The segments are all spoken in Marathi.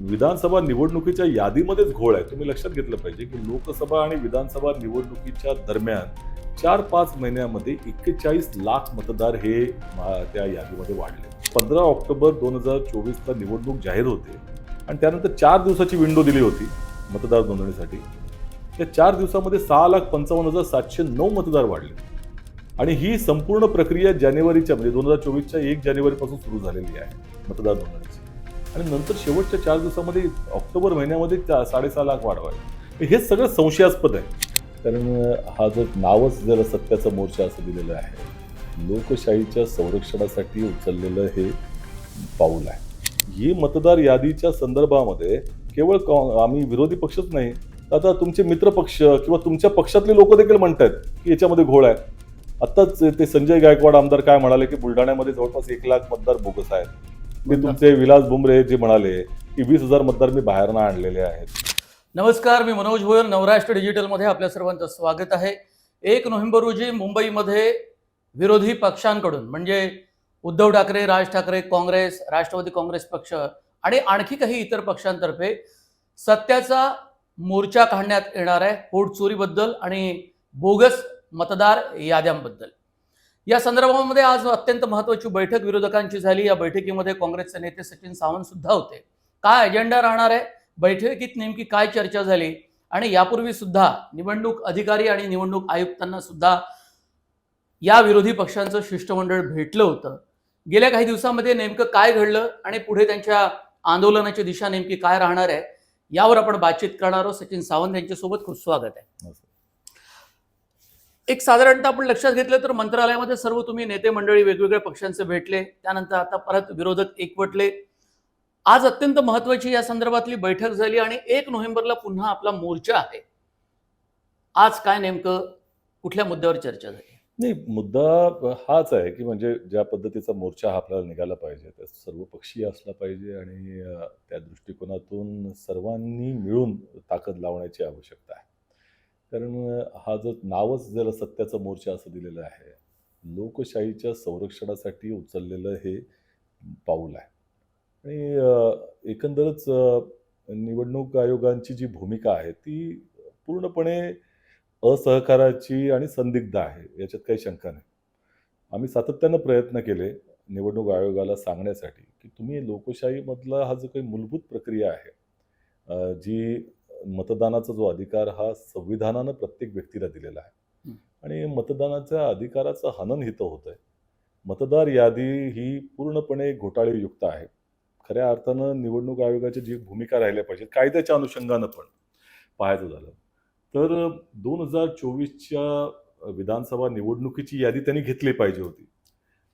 विधानसभा निवडणुकीच्या यादीमध्येच घोळ आहे. तुम्ही लक्षात घेतलं पाहिजे की लोकसभा आणि विधानसभा निवडणुकीच्या दरम्यान चार पाच महिन्यामध्ये एक्केचाळीस लाख मतदार हे त्या यादीमध्ये वाढले. पंधरा ऑक्टोबर दोन हजार चोवीसला निवडणूक जाहीर होते आणि त्यानंतर चार दिवसाची विंडो दिली होती मतदार नोंदणीसाठी. त्या चार दिवसामध्ये सहा लाख पंचावन्न हजार सातशे नऊ मतदार वाढले. आणि ही संपूर्ण प्रक्रिया जानेवारीच्या म्हणजे दोन हजार चोवीसच्या एक जानेवारीपासून सुरू झालेली आहे मतदार नोंदणीची. आणि नंतर शेवटच्या चार दिवसामध्ये ऑक्टोबर महिन्यामध्ये साडेसहा लाख वाढवाय हे सगळं संशयास्पद आहे. कारण हा जर नावच जर सत्याचा मोर्चा असं दिलेलं आहे लोकशाहीच्या संरक्षणासाठी उचललेलं हे पाऊल आहे. ही मतदार यादीच्या संदर्भामध्ये केवळ आम्ही विरोधी पक्षच नाही आता तुमचे मित्रपक्ष किंवा तुमच्या पक्षातले लोक देखील म्हणतात की याच्यामध्ये घोळ आहे. आत्ताच ते संजय गायकवाड आमदार काय म्हणाले की बुलढाण्यामध्ये जवळपास एक लाख मतदार बोगस आहेत. ते तुमचे विलास बुमरे जे म्हणाले की वीस हजार मतदार मी बाहेरनं आणलेले आहेत. नमस्कार मी मनोज भोयर नवराष्ट्र डिजिटलमध्ये आपल्या सर्वांचं स्वागत आहे. एक नोव्हेंबर रोजी मुंबईमध्ये विरोधी पक्षांकडून म्हणजे उद्धव ठाकरे राज ठाकरे काँग्रेस राष्ट्रवादी काँग्रेस पक्ष आणि आणखी काही इतर पक्षांतर्फे सत्याचा मोर्चा काढण्यात येणार आहे पोटचोरीबद्दल आणि बोगस मतदार याद्यांबद्दल. या संदर्भामध्ये आज अत्यंत महत्वाची बैठक विरोधकांची झाली. या बैठकीमध्ये काँग्रेसचे नेते सचिन सावंत सुद्धा होते. काय अजेंडा राहणार आहे? बैठकीत नेमकी काय चर्चा झाली? आणि यापूर्वी सुद्धा निवडणूक अधिकारी आणि निवडणूक आयुक्तांना सुद्धा या विरोधी पक्षांचं शिष्टमंडळ भेटलं होतं. गेल्या काही दिवसामध्ये नेमकं काय घडलं आणि पुढे त्यांच्या आंदोलनाची दिशा नेमकी काय राहणार आहे? यावर आपण बातचीत करणार आहोत. सचिन सावंत यांच्यासोबत खूप स्वागत आहे. एक साधारणतः आपण लक्षात घेतलं तर मंत्रालयामध्ये सर्व तुम्ही नेते मंडळी वेगवेगळ्या पक्षांचे भेटले. त्यानंतर आता परत विरोधक एकवटले. आज अत्यंत महत्वाची या संदर्भातली बैठक झाली आणि एक नोव्हेंबरला पुन्हा आपला मोर्चा आहे. आज काय नेमकं कुठल्या मुद्द्यावर चर्चा झाली? नाही मुद्दा हाच आहे की म्हणजे ज्या पद्धतीचा मोर्चा हा आपल्याला निघाला पाहिजे त्या सर्व पक्षीय असला पाहिजे आणि त्या दृष्टिकोनातून सर्वांनी मिळून ताकद लावण्याची आवश्यकता आहे. कारण हा जो नावच जर सत्याचा मोर्चा असं दिलेलं आहे लोकशाहीच्या संरक्षणासाठी उचललेलं हे पाऊल आहे. आणि एकंदरच निवडणूक आयोगांची जी भूमिका आहे ती पूर्णपणे असहकाराची आणि संदिग्ध आहे याच्यात काही शंका नाही. आम्ही सातत्यानं प्रयत्न केले निवडणूक आयोगाला सांगण्यासाठी की तुम्ही लोकशाहीमधला हा जो काही मूलभूत प्रक्रिया आहे जी मतदानाचा जो अधिकार हा संविधानानं प्रत्येक व्यक्तीला दिलेला आहे. आणि मतदानाच्या अधिकाराचं हनन हितं होतं आहे मतदार यादी ही पूर्णपणे घोटाळेयुक्त आहे. खऱ्या अर्थानं निवडणूक आयोगाची जी भूमिका राहिल्या पाहिजे कायद्याच्या अनुषंगानं पण पाहायचं झालं. तर दोन हजार चोवीसच्या विधानसभा निवडणुकीची यादी त्यांनी घेतली पाहिजे होती.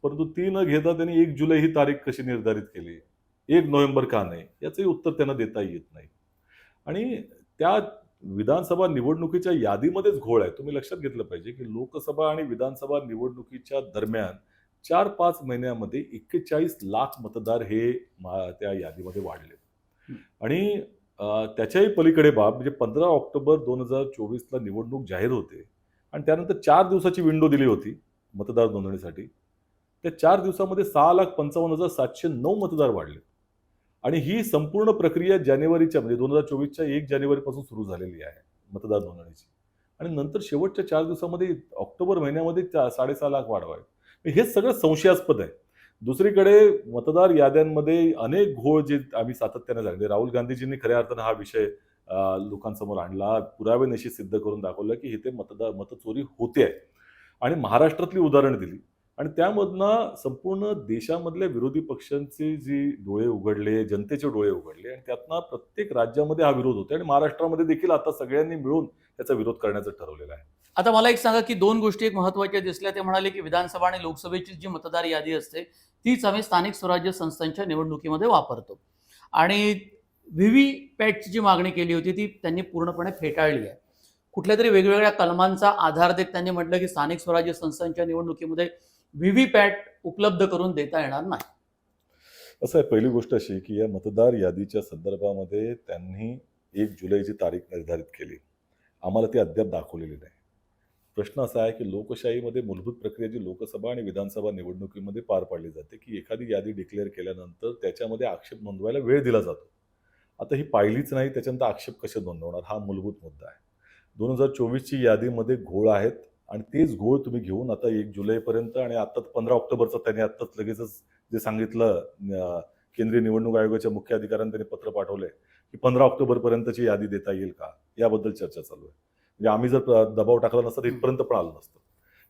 परंतु ती न घेता त्यांनी एक जुलै ही तारीख कशी निर्धारित केली? एक नोव्हेंबर का नाही? याचंही उत्तर त्यांना देता येत नाही. आणि त्या विधानसभा निवडणुकीच्या यादीमध्येच घोळ आहे. तुम्ही लक्षात घेतलं पाहिजे की लोकसभा आणि विधानसभा निवडणुकीच्या दरम्यान चार पाच महिन्यामध्ये एक्केचाळीस लाख मतदार हे त्या यादीमध्ये वाढले. आणि त्याच्याही पलीकडे बाब म्हणजे पंधरा ऑक्टोबर दोन हजार चोवीसला निवडणूक जाहीर होते आणि त्यानंतर चार दिवसाची विंडो दिली होती मतदार नोंदणीसाठी. त्या चार दिवसामध्ये सहा लाख पंचावन्न हजार सातशे नऊ मतदार वाढले. आणि ही संपूर्ण प्रक्रिया जानेवारीच्या म्हणजे दोन हजार चोवीसच्या एक जानेवारीपासून सुरू झालेली आहे मतदार नोंदणीची. आणि नंतर शेवटच्या चार दिवसामध्ये ऑक्टोबर महिन्यामध्ये चा- साडेसहा लाख वाढवाय हे सगळं संशयास्पद आहे. दुसरीकडे मतदार याद्यांमध्ये अनेक घोळ जे आम्ही सातत्याने सांगितले म्हणजे राहुल गांधीजींनी खऱ्या अर्थानं हा विषय लोकांसमोर आणला. पुरावे निश्चित सिद्ध करून दाखवलं की इथे मतदार मतचोरी होते. आहे आणि महाराष्ट्रातली उदाहरणं दिली. आणि त्यामधनं संपूर्ण देशामधल्या विरोधी पक्षांचे जी डोळे उघडले जनतेचे डोळे उघडले आणि त्यातनं प्रत्येक राज्यामध्ये हा विरोध होतो आणि महाराष्ट्रामध्ये देखील आता सगळ्यांनी मिळून त्याचा विरोध करण्याचं ठरवलेलं आहे. आता मला एक सांगा की दोन गोष्टी एक महत्त्वाच्या दिसल्या. ते म्हणाले की विधानसभा आणि लोकसभेची जी मतदार यादी असते तीच आम्ही स्थानिक स्वराज्य संस्थांच्या निवडणुकीमध्ये वापरतो. आणि व्ही व्ही पॅटची जी मागणी केली होती ती त्यांनी पूर्णपणे फेटाळली आहे. कुठल्या तरी वेगवेगळ्या कलमांचा आधार देत त्यांनी म्हटलं की स्थानिक स्वराज्य संस्थांच्या निवडणुकीमध्ये व्हीव्हीपॅट व्ही पॅट उपलब्ध करून देता येणार नाही. असं आहे पहिली गोष्ट अशी की या मतदार यादीच्या संदर्भामध्ये त्यांनी एक जुलैची तारीख निर्धारित केली. आम्हाला ती अद्याप दाखवलेली नाही. प्रश्न असा आहे की लोकशाहीमध्ये मूलभूत प्रक्रिया जी लोकसभा आणि विधानसभा निवडणुकीमध्ये पार पाडली जाते की एखादी यादी डिक्लेअर केल्यानंतर त्याच्यामध्ये आक्षेप नोंदवायला वेळ दिला जातो. आता ही पाहिलीच नाही त्याच्यानंतर आक्षेप कसे नोंदवणार? हा मूलभूत मुद्दा आहे. दोन हजार चोवीसची यादीमध्ये घोळ आहेत. आणि तेच घोळ तुम्ही घेऊन आता एक जुलैपर्यंत आणि आता पंधरा ऑक्टोबरचं त्यांनी आत्ताच लगेचच जे सांगितलं केंद्रीय निवडणूक आयोगाच्या मुख्य अधिकाऱ्यांनी त्यांनी पत्र पाठवलंय की पंधरा ऑक्टोबरपर्यंतची यादी देता येईल का? याबद्दल चर्चा चालू आहे. म्हणजे आम्ही जर दबाव टाकला नसता तर इथपर्यंत पण आलं नसतं.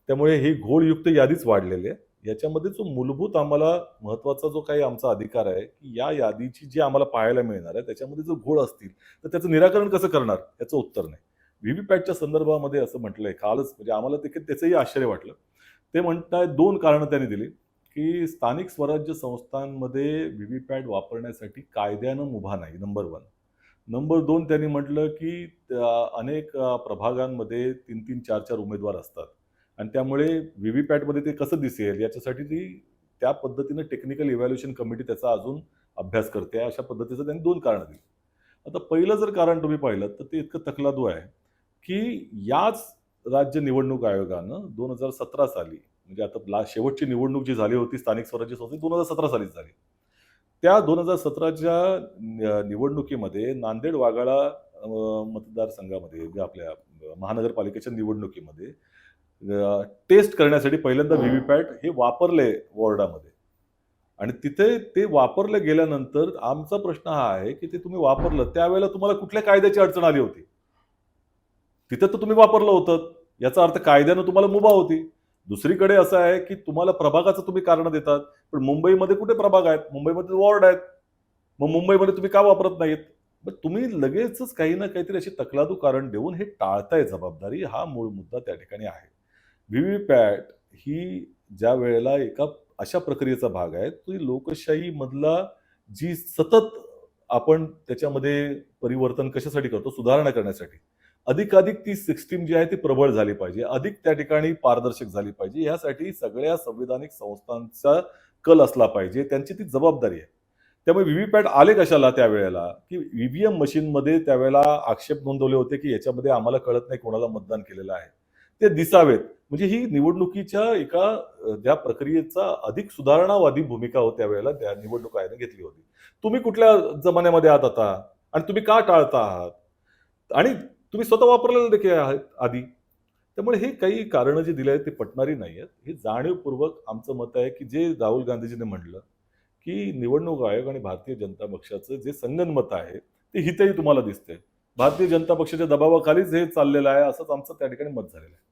त्यामुळे ही घोळयुक्त यादीच वाढलेली आहे. याच्यामध्ये जो मूलभूत आम्हाला महत्त्वाचा जो काही आमचा अधिकार आहे की या यादीची जी आम्हाला पाहायला मिळणार आहे त्याच्यामध्ये जर घोळ असतील तर त्याचं निराकरण कसं करणार? याचं उत्तर नाही. व्हीव्हीपॅटच्या संदर्भामध्ये असं म्हटलंय कालच म्हणजे आम्हाला ते त्याचंही आश्चर्य वाटलं. ते म्हणताय दोन कारणं त्यांनी दिली की स्थानिक स्वराज्य संस्थांमध्ये व्हीव्हीपॅट वापरण्यासाठी कायद्यानं मुभा नाही नंबर वन. नंबर दोन त्यांनी म्हटलं की अनेक प्रभागांमध्ये तीन तीन चार चार उमेदवार असतात. आणि त्यामुळे व्हीव्हीपॅटमध्ये ते कसं दिसेल याच्यासाठी ती त्या पद्धतीनं टेक्निकल इव्हॅल्युएशन कमिटी त्याचा अजून अभ्यास करते अशा पद्धतीचं त्यांनी दोन कारणं दिली. आता पहिलं जर कारण तुम्ही पाहिलं तर ते इतकं तकलादू आहे. की याच राज्य निवडणूक आयोगानं दोन हजार सतरा साली म्हणजे आता ला शेवटची निवडणूक जी झाली होती स्थानिक स्वराज्य संस्थे दोन हजार सतरा सालीच झाली. त्या दोन हजार सतराच्या निवडणुकीमध्ये नांदेड वाघाळा मतदारसंघामध्ये जे आपल्या महानगरपालिकेच्या निवडणुकीमध्ये टेस्ट करण्यासाठी पहिल्यांदा व्हीव्हीपॅट हे वापरले वॉर्डामध्ये. आणि तिथे ते वापरले गेल्यानंतर आमचा प्रश्न हा आहे की ते तुम्ही वापरलं त्यावेळेला तुम्हाला कुठल्या कायद्याची अडचण आली होती? तिथं तर तुम्ही वापरलं होतं. याचा अर्थ कायद्यानं तुम्हाला मुभा होती. दुसरीकडे असं आहे की तुम्हाला प्रभागाचं तुम्ही कारण देतात. पण मुंबईमध्ये कुठे प्रभाग आहेत? मुंबईमध्ये वॉर्ड आहेत. मग मुंबईमध्ये तुम्ही का वापरत नाहीत? मग तुम्ही लगेचच काही ना काहीतरी अशी तकलादू कारण देऊन हे टाळताय जबाबदारी हा मूळ मुद्दा त्या ठिकाणी आहे. व्हीव्हीपॅट ही ज्या वेळेला एका अशा प्रक्रियेचा भाग आहे तो लोकशाही मधला जी सतत आपण त्याच्यामध्ये परिवर्तन कशासाठी करतो सुधारणा करण्यासाठी. अधिकाधिक ती सिस्टीम जी आहे ती प्रबळ झाली पाहिजे. अधिक त्या ठिकाणी पारदर्शक झाली पाहिजे. यासाठी सगळ्या संविधानिक संस्थांचा कल असला पाहिजे. त्यांची ती जबाबदारी आहे. त्यामुळे व्हीव्हीपॅट आले कशाला त्यावेळेला? की ईव्हीएम मशीनमध्ये त्यावेळेला आक्षेप नोंदवले होते की याच्यामध्ये आम्हाला कळत नाही कोणाला मतदान केलेलं आहे. ते दिसावेत. म्हणजे ही निवडणुकीच्या एका ज्या प्रक्रियेचा अधिक सुधारणावादी भूमिका हो त्यावेळेला त्या निवडणूक आयोगाने घेतली होती. तुम्ही कुठल्या जमान्यामध्ये आहात आता? आणि तुम्ही का टाळता आहात? आणि तुम्ही स्वतः वापरलेलं देखील आहेत आधी. त्यामुळे हे काही कारणं जी दिली आहेत ते पटणारी नाही आहेत. हे जाणीवपूर्वक आमचं मत आहे की जे राहुल गांधीजीने म्हटलं की निवडणूक आयोग आणि भारतीय जनता पक्षाचं जे संगनमत आहे ते हितही तुम्हाला दिसते भारतीय जनता पक्षाच्या दबावाखालीच हे चाललेलं आहे असंच आमचं त्या ठिकाणी मत झालेलं आहे.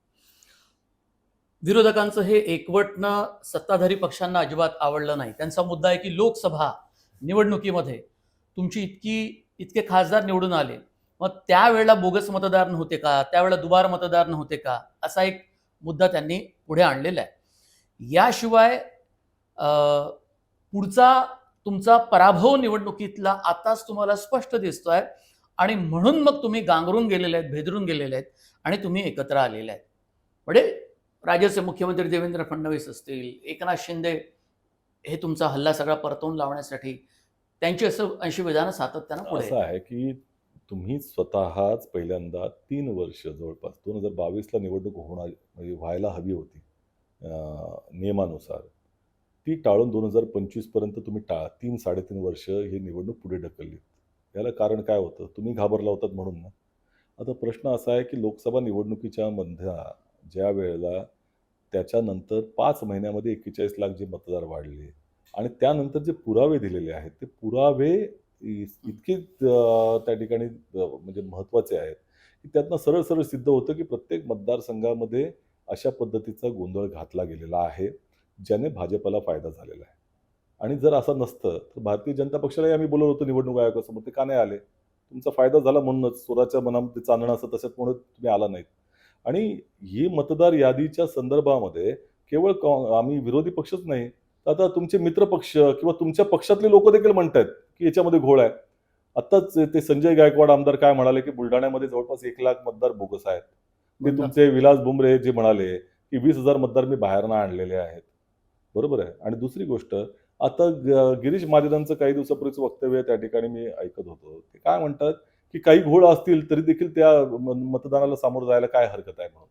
विरोधकांचं हे एकवटणं सत्ताधारी पक्षांना अजिबात आवडलं नाही. त्यांचा मुद्दा आहे की लोकसभा निवडणुकीमध्ये तुमची इतकी इतके खासदार निवडून आले मग त्यावेळेला बोगस मतदार नव्हते का? त्यावेळेला दुबार मतदार नव्हते का? असा एक मुद्दा त्यांनी पुढे आणलेला आहे. याशिवाय पुढचा तुमचा पराभव निवडणुकीतला आताच तुम्हाला स्पष्ट दिसतोय आणि म्हणून मग तुम्ही गांगरून गेलेले आहेत भेदरून गेलेले आहेत आणि तुम्ही एकत्र आलेले आहेत. म्हणजे राज्याचे मुख्यमंत्री देवेंद्र फडणवीस असतील एकनाथ शिंदे हे तुमचा हल्ला सगळा परतवून लावण्यासाठी त्यांची असं ऐंशी विधानं सातत्यानं असं आहे की तुम्ही स्वतःच पहिल्यांदा तीन वर्ष जवळपास दोन हजार बावीसला निवडणूक होणार म्हणजे व्हायला हवी होती नियमानुसार ती टाळून दोन हजार पंचवीसपर्यंत तुम्ही टाळा तीन साडेतीन वर्ष ही निवडणूक पुढे ढकलली याला कारण काय होतं? तुम्ही घाबरला होतात म्हणून ना? आता प्रश्न असा आहे की लोकसभा निवडणुकीच्या मध्या ज्या वेळेला त्याच्यानंतर पाच महिन्यामध्ये एक्केचाळीस लाख जे मतदार वाढले आणि त्यानंतर जे पुरावे दिलेले आहेत ते पुरावे इतकीच त्या ठिकाणी म्हणजे महत्त्वाचे आहेत. की त्यातनं सरळ सरळ सिद्ध होतं की प्रत्येक मतदारसंघामध्ये अशा पद्धतीचा गोंधळ घातला गेलेला आहे ज्याने भाजपला फायदा झालेला आहे. आणि जर असं नसतं तर भारतीय जनता पक्षालाही आम्ही बोलवलं होतो निवडणूक आयोगासमोर ते का नाही आले? तुमचा फायदा झाला म्हणूनच स्वराच्या मनामध्ये चांदणं असं तशात म्हणून तुम्ही आला नाहीत. आणि ही मतदार यादीच्या संदर्भामध्ये केवळ आम्ही विरोधी पक्षच नाही तर आता तुमचे मित्रपक्ष किंवा तुमच्या पक्षातले लोक देखील म्हणत आहेत की याच्यामध्ये घोळ आहे. आत्ताच ते संजय गायकवाड आमदार काय म्हणाले की बुलढाण्यामध्ये जवळपास एक लाख मतदार बोगस आहेत. ते तुमचे विलास बुमरे जे म्हणाले की वीस हजार मतदार मी बाहेरनं आणलेले आहेत. बरोबर आहे. आणि दुसरी गोष्ट आता गिरीश महाजनांचं काही दिवसापूर्वीचं वक्तव्य त्या ठिकाणी मी ऐकत होतो. ते काय म्हणतात की काही घोळ असतील तरी देखील त्या मतदानाला सामोरं जायला काय हरकत आहे म्हणून?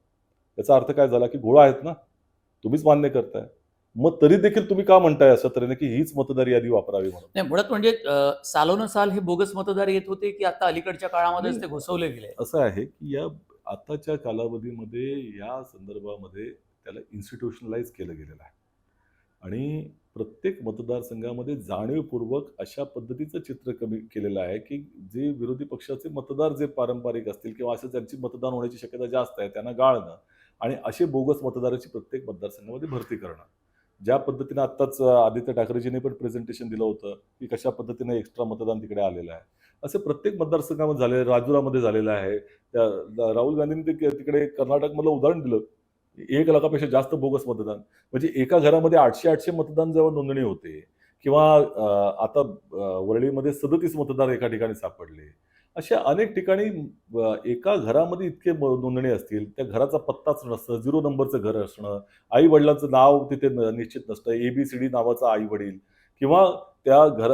याचा अर्थ काय झाला की घोळ आहेत ना? तुम्हीच मान्य करताय. मग तरी देखील तुम्ही का म्हणताय अशा तऱ्हेने की हीच मतदार यादी वापरावी म्हणून? नाही मुळात म्हणजे अं, सालोन साल हे बोगस मतदार येत होते की आता अलीकडच्या काळामध्येच. ते घुसवले गेले? असं आहे की या आताच्या कालावधीमध्ये या संदर्भामध्ये त्याला इन्स्टिट्यूशनलाइज केलं गेलेलं आहे. आणि प्रत्येक मतदारसंघामध्ये जाणीवपूर्वक अशा पद्धतीचं चित्र कमी केलेलं आहे की जे विरोधी पक्षाचे मतदार जे पारंपरिक असतील किंवा असे त्यांची मतदान होण्याची शक्यता जास्त आहे त्यांना गाळणं आणि असे बोगस मतदाराची प्रत्येक मतदारसंघामध्ये भरती करणं. ज्या पद्धतीने आत्ताच आदित्य ठाकरेजीने पण प्रेझेंटेशन दिलं होतं की कशा पद्धतीने एक्स्ट्रा मतदान तिकडे आलेलं आहे. असे प्रत्येक मतदारसंघामध्ये झाले राजुरामध्ये झालेलं आहे. त्या राहुल गांधींनी ते तिकडे कर्नाटकमधलं उदाहरण दिलं एक लाखापेक्षा जास्त बोगस मतदान. म्हणजे एका घरामध्ये आठशे आठशे मतदान जेव्हा नोंदणी होते किंवा आता वरळीमध्ये सदतीस मतदार एका ठिकाणी सापडले अशा अनेक ठिकाणी एका घरामध्ये इतके नोंदणी असतील त्या घराचा पत्ताच नसतं झिरो नंबरचं घर असणं आई वडिलांचं नाव तिथे निश्चित नसतं एबीसीडी नावाचा आई वडील किंवा त्या घर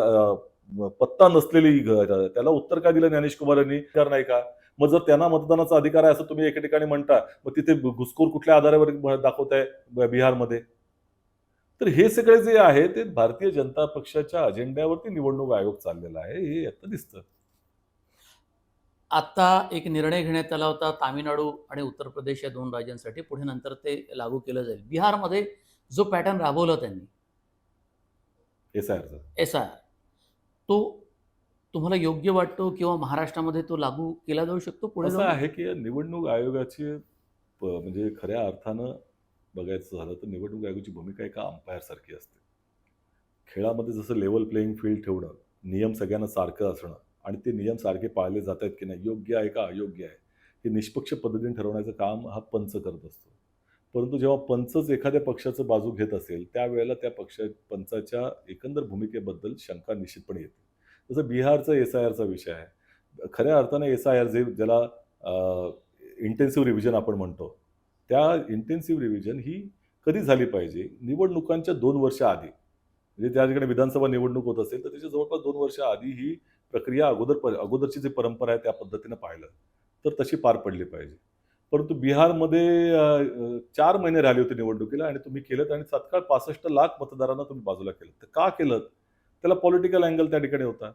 पत्ता नसलेली घर त्याला उत्तर काय दिलं ज्ञानेश कुमार यांनी अधिकार नाही का? मग जर त्यांना मतदानाचा अधिकार आहे असं तुम्ही एका ठिकाणी म्हणता मग तिथे घुसखोर कुठल्या आधारावर दाखवताय आहे बिहारमध्ये? तर हे सगळे जे आहे ते भारतीय जनता पक्षाच्या अजेंड्यावरती निवडणूक आयोग चाललेला आहे हे आता दिसतं. आता एक निर्णय घेण्यात आला होता तामिळनाडू आणि उत्तर प्रदेश या दोन राज्यांसाठी. पुढे नंतर ते लागू केलं जाईल. बिहारमध्ये जो पॅटर्न राबवला त्यांनी. एस आय आरचा. एस आय तो तुम्हाला योग्य वाटतो किंवा महाराष्ट्रामध्ये तो लागू केला जाऊ शकतो? पुढे असं? आहे की निवडणूक आयोगाची म्हणजे खऱ्या अर्थानं बघायचं झालं तर निवडणूक आयोगाची भूमिका एका अंपायर सारखी असते. खेळामध्ये जसं लेवल प्लेईंग फील्ड ठेवणं नियम सगळ्यांना सारखं असणं आणि ते नियम सारखे पाळले जात आहेत की नाही योग्य आहे का अयोग्य आहे? हे निष्पक्ष पद्धतीने ठरवण्याचं काम हा पंच करत असतो. परंतु जेव्हा पंचच एखाद्या पक्षाचं बाजू घेत असेल त्यावेळेला त्या पक्षा पंचाच्या एकंदर भूमिकेबद्दल शंका निश्चितपणे येते. जसं बिहारचा एस आय आरचा विषय आहे. खऱ्या अर्थानं एस आय आर जे ज्याला इंटेन्सिव्ह रिव्हिजन आपण म्हणतो त्या इंटेन्सिव्ह रिव्हिजन ही कधी झाली पाहिजे? निवडणुकांच्या दोन वर्ष आधी म्हणजे त्या ठिकाणी विधानसभा निवडणूक होत असेल तर त्याच्या जवळपास दोन वर्ष आधी ही प्रक्रिया अगोदर अगोदरची जी परंपरा आहे त्या पद्धतीनं पाहिलं तर तशी पार पडली पाहिजे. परंतु बिहारमध्ये चार महिने राहिले होते निवडणुकीला आणि तुम्ही केलं आणि तत्काळ पासष्ट लाख मतदारांना तुम्ही बाजूला केलं तर का केलं त्याला पॉलिटिकल अँगल त्या ठिकाणी होता.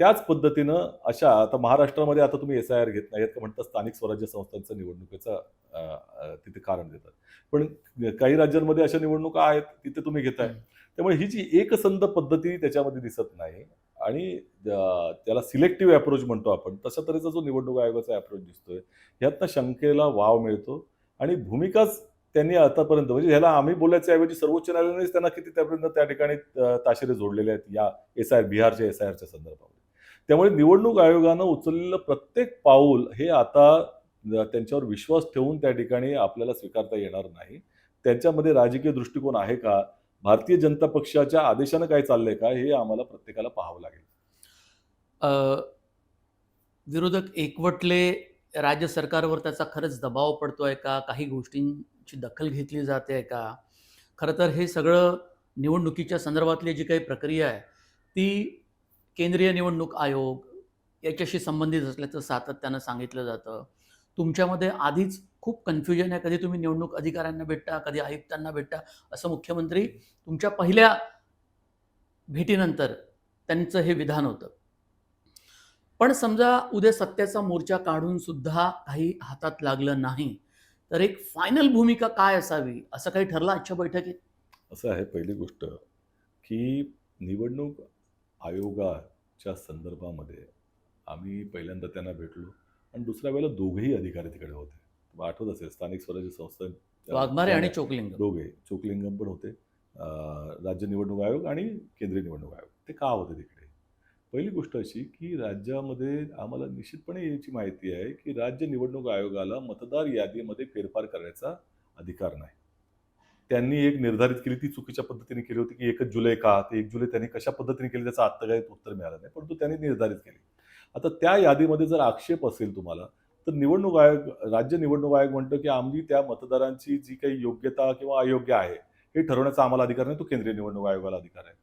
त्याच पद्धतीनं अशा आता महाराष्ट्रामध्ये आता तुम्ही एस आय आर घेत नाही का म्हणता स्थानिक स्वराज्य संस्थांचं निवडणुकीचं तिथे कारण देतात. पण काही राज्यांमध्ये अशा निवडणुका आहेत तिथे तुम्ही घेताय. त्यामुळे ही जी एकसंध पद्धती त्याच्यामध्ये दिसत नाही आणि त्याला सिलेक्टिव्ह अप्रोच म्हणतो आपण. तशा तऱ्हेचा जो निवडणूक आयोगाचा अप्रोच दिसतोय ह्यातनं शंकेला वाव मिळतो. आणि भूमिकाच त्यांनी आतापर्यंत म्हणजे ह्याला आम्ही बोलायच्या ऐवजी सर्वोच्च न्यायालयानेच त्यांना किती त्यापर्यंत त्या ठिकाणी ताशेरे जोडलेले आहेत या एस आय बिहारच्या एस आय आरच्या संदर्भामध्ये. त्यामुळे निवडणूक आयोगानं उचललेलं प्रत्येक पाऊल हे आता त्यांच्यावर विश्वास ठेवून त्या ठिकाणी आपल्याला स्वीकारता येणार नाही. त्यांच्यामध्ये राजकीय दृष्टिकोन आहे का? भारतीय जनता पक्षाच्या आदेशानं काय चाललंय का हे आम्हाला प्रत्येकाला पाहावं लागेल. विरोधक एकवटले राज्य सरकारवर त्याचा खरंच दबाव पडतोय का काही गोष्टींची दखल घेतली जाते का? खरं तर हे सगळं निवडणुकीच्या संदर्भातली जी काही प्रक्रिया आहे ती केंद्रीय निवडणूक आयोग याच्याशी संबंधित असल्याचं सातत्यानं सांगितलं जातं. तुमच्यामध्ये आधीच खूप कन्फ्युजन आहे. कधी तुम्ही निवडणूक अधिकाऱ्यांना भेटता कधी आयुक्तांना भेटता असं मुख्यमंत्री तुमच्या पहिल्या भेटीनंतर त्यांचं हे विधान होतं. पण समजा उद्या सत्याचा मोर्चा काढून सुद्धा काही हातात लागलं नाही तर एक फायनल भूमिका काय असावी असं काही ठरलं आजच्या बैठकीत? असं आहे पहिली गोष्ट की निवडणूक आयोगाच्या संदर्भामध्ये आम्ही पहिल्यांदा त्यांना भेटलो आणि दुसऱ्या वेळेला दोघेही अधिकारी तिकडे होते. आठवत असेल स्थानिक स्वराज्य संस्था वाघमारे आणि चोकलिंग दोघे चोकलिंगम पण होते. राज्य निवडणूक आयोग आणि केंद्रीय निवडणूक आयोग. ते का होते तिकडे? पहिली गोष्ट अशी की राज्यामध्ये आम्हाला निश्चितपणे याची माहिती आहे की राज्य निवडणूक आयोगाला मतदार यादीमध्ये फेरफार करायचा अधिकार नाही. त्यांनी एक निर्धारित केली ती चुकीच्या पद्धतीने केली होती की एकच जुलै का? ते एक जुलै त्यांनी कशा पद्धतीने केली? त्याचं आत्ता काही उत्तर मिळालं नाही परंतु त्यांनी निर्धारित केली. आता त्या यादीमध्ये जर आक्षेप असेल तुम्हाला तर निवडणूक आयोग राज्य निवडणूक आयोग म्हणतो की आम्ही त्या मतदारांची जी काही योग्यता किंवा अयोग्य आहे हे ठरवण्याचा आम्हाला अधिकार नाही तो केंद्रीय निवडणूक आयोगाला अधिकार आहे.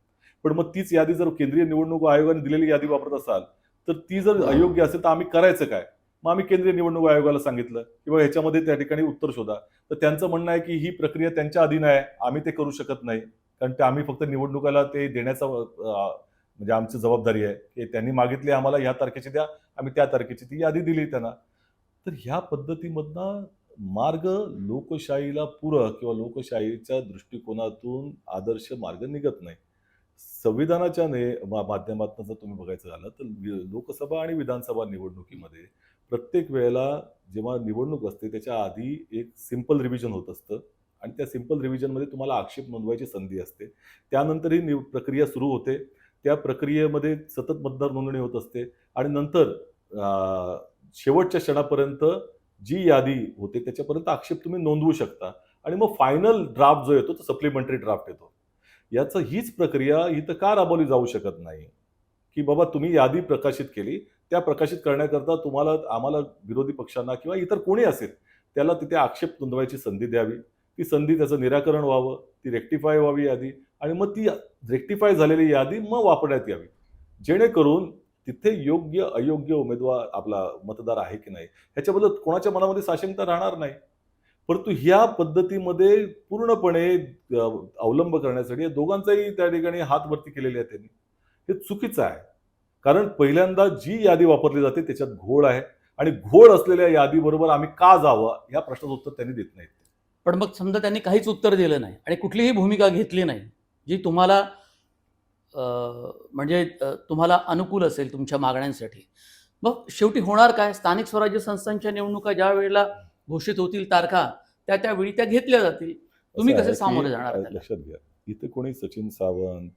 पण मग तीच यादी जर केंद्रीय निवडणूक आयोगाने दिलेली यादी वापरत असाल तर ती जर अयोग्य असेल तर आम्ही करायचं काय? मग आम्ही केंद्रीय निवडणूक आयोगाला सांगितलं किंवा ह्याच्यामध्ये त्या ठिकाणी उत्तर शोधा. तर त्यांचं म्हणणं आहे की ही प्रक्रिया त्यांच्या अधीन आहे आम्ही ते करू शकत नाही. कारण ते आम्ही फक्त निवडणुकाला ते देण्याचा म्हणजे आमची जबाबदारी आहे की त्यांनी मागितली आम्हाला ह्या तारखेची द्या आम्ही त्या तारखेची ती यादी दिली त्यांना. तर ह्या पद्धतीमधनं मार्ग लोकशाहीला पूरक किंवा लोकशाहीच्या दृष्टिकोनातून आदर्श मार्ग निघत नाही. संविधानाच्या ने मा- माध्यमातून जर तुम्ही बघायचं झालं तर लोकसभा आणि विधानसभा निवडणुकीमध्ये प्रत्येक वेळेला जेव्हा निवडणूक असते त्याच्या आधी एक सिंपल रिव्हिजन होत असतं आणि त्या सिंपल रिव्हिजनमध्ये तुम्हाला आक्षेप नोंदवायची संधी असते. त्यानंतर ही निव प्रक्रिया सुरू होते. त्या प्रक्रियेमध्ये सतत मतदार नोंदणी होत असते आणि नंतर शेवटच्या क्षणापर्यंत जी यादी होते त्याच्यापर्यंत आक्षेप तुम्ही नोंदवू शकता. आणि मग फायनल ड्राफ्ट जो येतो तो सप्लिमेंटरी ड्राफ्ट येतो. याचं हीच प्रक्रिया इथं का राबवली जाऊ शकत नाही? की बाबा तुम्ही यादी प्रकाशित केली त्या प्रकाशित करण्याकरता तुम्हाला आम्हाला विरोधी पक्षांना किंवा इतर कोणी असेल त्याला तिथे आक्षेप नोंदवायची संधी द्यावी. ती संधी त्याचं निराकरण व्हावं ती रेक्टिफाय व्हावी यादी. आणि मग ती रेक्टिफाय झालेली यादी मग वापरण्यात यावी. जेणेकरून तिथे योग्य अयोग्य उमेदवार आपला मतदार आहे की नाही ह्याच्याबद्दल कोणाच्या मनामध्ये साशंकता राहणार नाही. परंतु ह्या पद्धतीमध्ये पूर्णपणे अवलंब करण्यासाठी या दोघांचाही त्या ठिकाणी हात वरती केलेले त्यांनी. हे चुकीचं आहे. कारण पहिल्यांदा जी यादी वापरली जाते त्याच्यात घोळ आहे. आणि घोळ असलेल्या यादीबरोबर आम्ही का जावं या प्रश्नाचं उत्तर त्यांनी देत नाहीत. पण मग समजा त्यांनी काहीच उत्तर दिलं नाही आणि कुठलीही भूमिका घेतली नाही जी तुम्हाला म्हणजे तुम्हाला अनुकूल असेल तुमच्या मागण्यांसाठी. मग शेवटी होणार काय? स्थानिक स्वराज्य संस्थांच्या निवडणुका ज्या वेळेला घोषित होतील तारखा त्या त्या वेळी त्या घेतल्या जातील. तुम्ही कसे सामोरे जाणार? लक्षात घ्या. इथे कोणी सचिन सावंत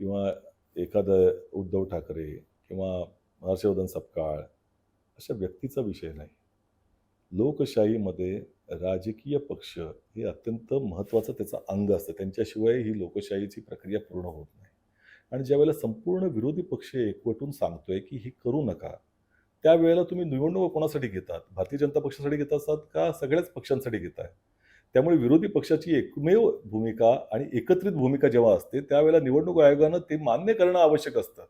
किंवा एखादं उद्धव ठाकरे किंवा हर्षवर्धन सपकाळ अशा व्यक्तीचा विषय नाही. लोकशाहीमध्ये राजकीय पक्ष हे अत्यंत महत्त्वाचं त्याचं अंग असतं. त्यांच्याशिवाय ही लोकशाहीची प्रक्रिया पूर्ण होत नाही. आणि ज्यावेळेला संपूर्ण विरोधी पक्ष एकवटून सांगतोय की ही करू नका त्यावेळेला तुम्ही निवडणूक कोणासाठी घेतात? भारतीय जनता पक्षासाठी घेत असतात का सगळ्याच पक्षांसाठी घेताय त्यामुळे विरोधी पक्षाची एकमेव भूमिका आणि एकत्रित भूमिका जेव्हा असते त्यावेळेला निवडणूक आयोगानं ते मान्य करणं आवश्यक असतं.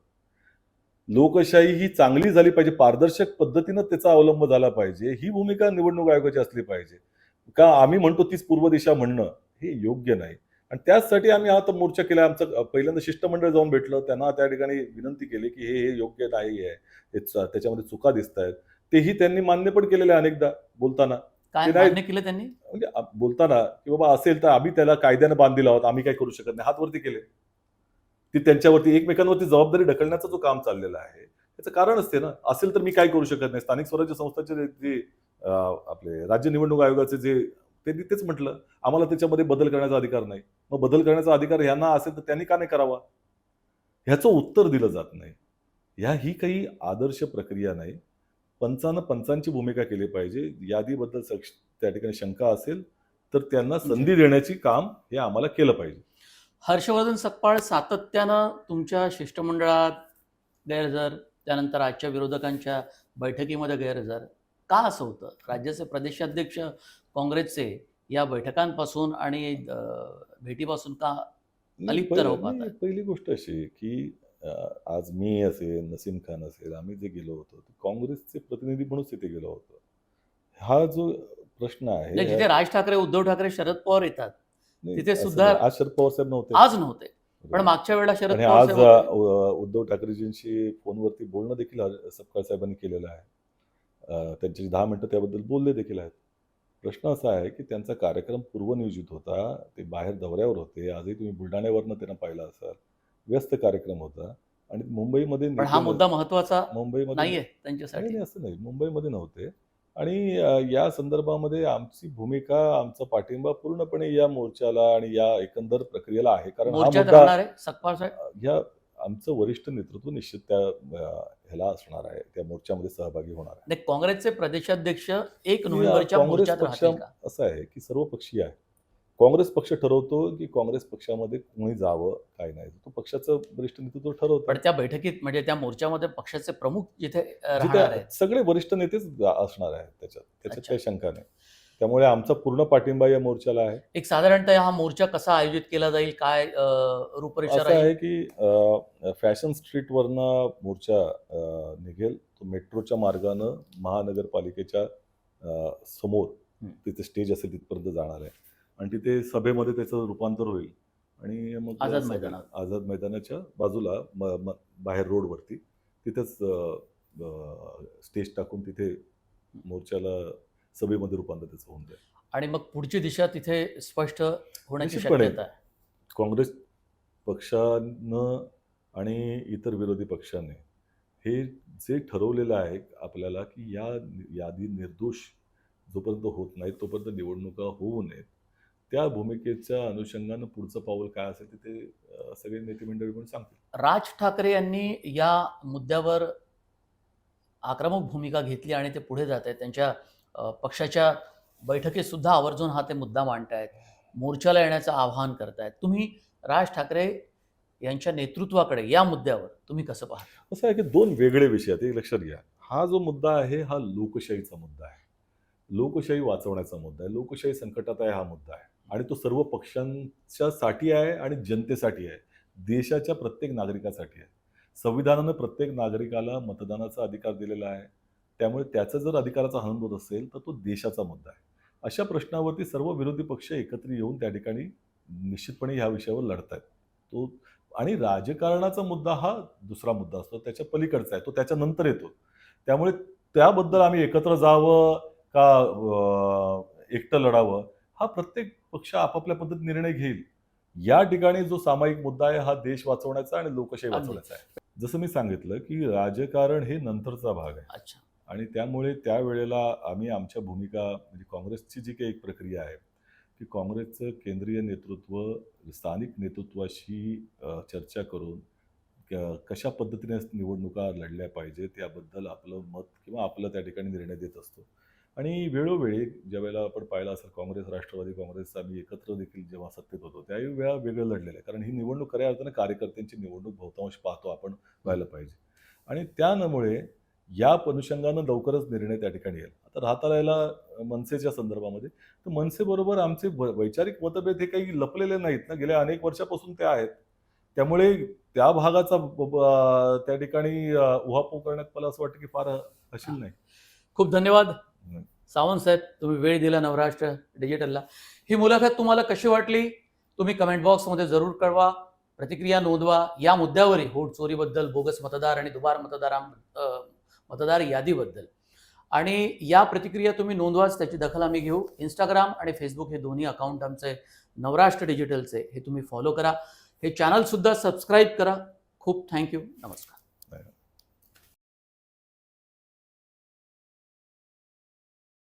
लोकशाही ही चांगली झाली पाहिजे पारदर्शक पद्धतीनं त्याचा अवलंब झाला पाहिजे ही भूमिका निवडणूक आयोगाची असली पाहिजे. का आम्ही म्हणतो तीच पूर्व दिशा म्हणणं हे योग्य नाही. आणि त्याचसाठी आम्ही आता मोर्चा केला. आमचं पहिल्यांदा शिष्टमंडळ जाऊन भेटलं. त्यांना त्या ठिकाणी विनंती केली की हे हे योग्य नाही आहे. हे त्याच्यामध्ये चुका दिसत आहेत तेही त्यांनी मान्य पण केलेले अनेकदा बोलताना. केलं त्यांनी? म्हणजे बोलताना की बाबा असेल तर आम्ही त्याला कायद्यानं बांधलेला आहोत. आम्ही काय करू शकत नाही. हातवरती केले. ती त्यांच्यावरती एकमेकांवरती जबाबदारी ढकलण्याचा जो काम चाललेला आहे त्याचं कारण असते ना. असेल तर मी काय करू शकत नाही. स्थानिक स्वराज्य संस्थाचे जे- आपले राज्य निवडणूक आयोगाचे जे त्यांनी तेच म्हटलं आम्हाला त्याच्यामध्ये बदल करण्याचा अधिकार नाही. मग बदल करण्याचा अधिकार ह्यांना असेल तर त्यांनी का नाही करावा? ह्याचं उत्तर दिलं जात नाही. ह्या ही काही आदर्श प्रक्रिया नाही. पंचानं पंचांची भूमिका केली पाहिजे. यादीबद्दल सक्ष त्या ठिकाणी शंका असेल तर त्यांना संधी देण्याची काम हे आम्हाला केलं पाहिजे. हर्षवर्धन सकपाळ सातत्यानं तुमच्या शिष्टमंडळात गैरहजर त्यानंतर आजच्या विरोधकांच्या बैठकीमध्ये गैरहजर. का असं होतं? राज्याचे प्रदेशाध्यक्ष काँग्रेसचे या बैठकांपासून आणि भेटीपासून का अलिप्त राहू पाहताय. नाही, पहिली गोष्ट अशी की आज मी असेल नसीम खान असेल आम्ही जे गेलो होतो काँग्रेसचे प्रतिनिधी म्हणून तिथे गेलो होतो. हा जो प्रश्न आहे जिथे राज ठाकरे उद्धव ठाकरे शरद पवार येतात तिथे सुद्धा-. आज शरद पवार साहेब नव्हते. आज नव्हते. पण मागच्या वेळेला शरद आज उद्धव ठाकरेजींशी फोनवरती बोलणं देखील सपकाळ साहेबांनी केलेलं आहे. त्यांची दहा मिनिटं त्याबद्दल बोलले देखील आहेत. प्रश्न असा आहे की त्यांचा कार्यक्रम पूर्वनियोजित होता ते बाहेर दौऱ्यावर होते आजही तुम्ही बुलढाण्यावरनं त्यांना पाहिला असाल. व्यस्त कार्यक्रम होता आणि मुंबईमध्ये पण हा मुद्दा महत्त्वाचा मुंबईमध्ये नाहीये नाही त्यांच्यासाठी. नाही असं नाही. मुंबईमध्ये नव्हते. आणि या संदर्भामध्ये आमची भूमिका आमचा पाठिंबा पूर्णपणे या मोर्चाला आणि या एकंदर प्रक्रियेला आहे. कारण हा मुद्दा राहणार आमचं वरिष्ठ नेतृत्व निश्चित त्या ह्याला असणार आहे. त्या मोर्चामध्ये सहभागी होणार आहे. काँग्रेसचे प्रदेशाध्यक्ष एक नोव्हेंबरच्या काँग्रेस मोर्चात पक्ष असं आहे की सर्व पक्षीय आहे. काँग्रेस पक्ष ठरवतो की काँग्रेस पक्षामध्ये कोणी जावं काय नाही. तो पक्षाचं वरिष्ठ नेतृत्व ठरवतो. पण त्या बैठकीत म्हणजे त्या मोर्चामध्ये पक्षाचे प्रमुख जिथे सगळे वरिष्ठ नेतेच असणार आहेत त्याच्यात. त्याच्यात. काही शंका नाही. त्यामुळे आमचा पूर्ण पाठिंबा या मोर्चाला आहे. एक साधारणतः हा मोर्चा कसा आयोजित केला जाईल? काय रूपरेषा असं आहे की फॅशन स्ट्रीटवरनं मोर्चा अ, निघेल. तो मेट्रोच्या मार्गानं महानगरपालिकेच्या समोर. तिथे स्टेज असेल तिथपर्यंत जाणार आहे. आणि तिथे सभेमध्ये त्याचं रूपांतर होईल. आणि मग आझाद मैदानात. आझाद मैदानाच्या बाजूला बाहेर रोडवरती तिथेच स्टेज टाकून तिथे मोर्चाला सभेमध्ये रूपांतर त्याचं होऊन जाईल. आणि मग पुढची दिशा तिथे स्पष्ट होण्याची. शक्यता आहे. काँग्रेस पक्षानं आणि इतर विरोधी पक्षाने हे जे ठरवलेलं आहे आपल्याला की या यादी निर्दोष जोपर्यंत होत नाही तोपर्यंत निवडणुका होऊ नयेत. त्या भूमिकेच्या अनुषंगानं पुढचं पाऊल काय असेल ते ते सगळे नेते मंडळी पण सांगतील. राज ठाकरे यांनी या मुद्द्यावर आक्रमक भूमिका घेतली आणि ते पुढे जात आहेत. त्यांच्या पक्षाच्या बैठकीत सुद्धा आवर्जून हा ते मुद्दा मांडतायत. मोर्चाला येण्याचं आवाहन करतायत. तुम्ही राज ठाकरे यांच्या नेतृत्वाकडे या मुद्द्यावर तुम्ही कसं पाहता? असं आहे की दोन वेगळे विषय आहेत. एक लक्षात घ्या. हा जो मुद्दा आहे हा लोकशाहीचा मुद्दा आहे. लोकशाही वाचवण्याचा मुद्दा आहे. लोकशाही संकटात आहे हा मुद्दा आहे. आणि तो सर्व पक्षांच्यासाठी आहे आणि जनतेसाठी आहे. देशाच्या प्रत्येक नागरिकासाठी आहे. संविधानानं प्रत्येक नागरिकाला मतदानाचा अधिकार दिलेला आहे. त्यामुळे त्याचा जर अधिकाराचा हनन होत असेल तर तो देशाचा मुद्दा आहे. अशा प्रश्नावरती सर्व विरोधी पक्ष एकत्र येऊन त्या ठिकाणी निश्चितपणे ह्या विषयावर लढत आहेत तो आणि राजकारणाचा मुद्दा हा दुसरा मुद्दा असतो त्याच्या पलीकडचा आहे तो त्याच्यानंतर येतो. त्यामुळे त्याबद्दल आम्ही एकत्र जावं का एकटं लढावं हा प्रत्येक पक्ष आपापल्या पद्धतीत निर्णय घेईल. या ठिकाणी जो सामायिक मुद्दा आहे हा देश वाचवण्याचा आणि लोकशाही. वाचवण्याचा आहे. जसं मी सांगितलं की राजकारण हे नंतरचा भाग आहे. अच्छा. आणि त्यामुळे त्यावेळेला आम्ही आमच्या भूमिका म्हणजे काँग्रेसची जी काही एक प्रक्रिया आहे की काँग्रेसचं केंद्रीय नेतृत्व स्थानिक नेतृत्वाशी चर्चा करून क- कशा पद्धतीने निवडणुका लढल्या पाहिजे त्याबद्दल आपलं मत किंवा आपलं त्या ठिकाणी निर्णय देत असतो. आणि वेळोवेळी ज्यावेळेला आपण पाहिलं असेल काँग्रेस राष्ट्रवादी काँग्रेस आम्ही एकत्र देखील जेव्हा सत्तेत होतो त्याही वेळा वेगळं लढलेलं आहे. कारण ही निवडणूक खऱ्या अर्थानं कार्यकर्त्यांची निवडणूक बहुतांश पाहतो आपण व्हायला पाहिजे. आणि त्यामुळे या अनुषंगानं लवकरच निर्णय त्या ठिकाणी येईल. आता राहता राहिला मनसेच्या संदर्भामध्ये तर मनसेबरोबर आमचे वैचारिक मतभेद हे काही लपलेले नाहीत ना. गेल्या अनेक वर्षापासून ते आहेत. त्यामुळे त्या भागाचा त्या ठिकाणी उहापोह करण्यात मला असं वाटतं की फार हशील नाही. खूप धन्यवाद. सावंत साहेब तुम्ही वेळ दिला नवराष्ट्र डिजिटलला. ही मुलाखत तुम्हाला कशी वाटली? तुम्ही कमेंट बॉक्समध्ये जरूर कळवा. प्रतिक्रिया नोंदवा. या मुद्द्यावरही वोट चोरीबद्दल बोगस मतदार आणि दुबार मतदारां मतदार यादीबद्दल. आणि या प्रतिक्रिया तुम्ही नोंदवाच त्याची दखल आम्ही घेऊ. इंस्टाग्राम आणि फेसबुक हे दोन्ही अकाउंट आमचे नवराष्ट्र डिजिटलचे हे तुम्ही फॉलो करा. हे चॅनलसुद्धा सबस्क्राईब करा. खूप थँक्यू नमस्कार.